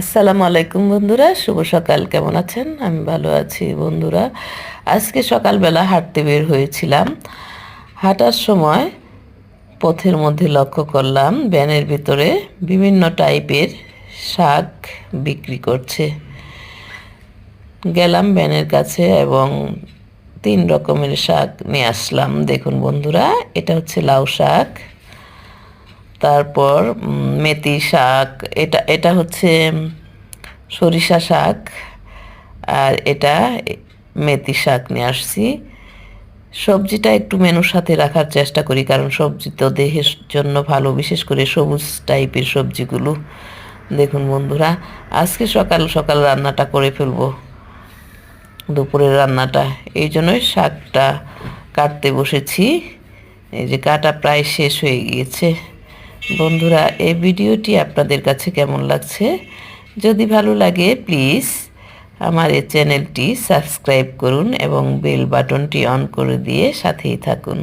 আসসালামু আলাইকুম বন্ধুরা, শুভ সকাল। কেমন আছেন? আমি ভালো আছি বন্ধুরা। আজকে সকালবেলা হাঁটতে বের হয়েছিলাম। হাঁটার সময় পথের মধ্যে লক্ষ্য করলাম ব্যানের ভিতরে বিভিন্ন টাইপের শাক বিক্রি করছে। গেলাম ব্যানের কাছে এবং তিন রকমের শাক নিয়ে আসলাম। দেখুন বন্ধুরা, এটা হচ্ছে লাউ শাক। তারপর মেথি শাক, এটা এটা হচ্ছে সরিষা শাক, আর এটা মেথি শাক নিয়ে আসছি। সবজিটা একটু মেনুর সাথে রাখার চেষ্টা করি, কারণ সবজি তো দেহের জন্য ভালো, বিশেষ করে সবুজ টাইপের সবজিগুলো। দেখুন বন্ধুরা, আজকে সকাল সকাল রান্নাটা করে ফেলব, দুপুরের রান্নাটা। এই জন্যই শাকটা কাটতে বসেছি। এই যে কাটা প্রায় শেষ হয়ে গিয়েছে। বন্ধুরা, এই ভিডিওটি আপনাদের কাছে কেমন লাগছে? যদি ভালো লাগে, প্লিজ আমার এই চ্যানেলটি সাবস্ক্রাইব করুন এবং বেল বাটনটি অন করে দিয়ে সাথেই থাকুন।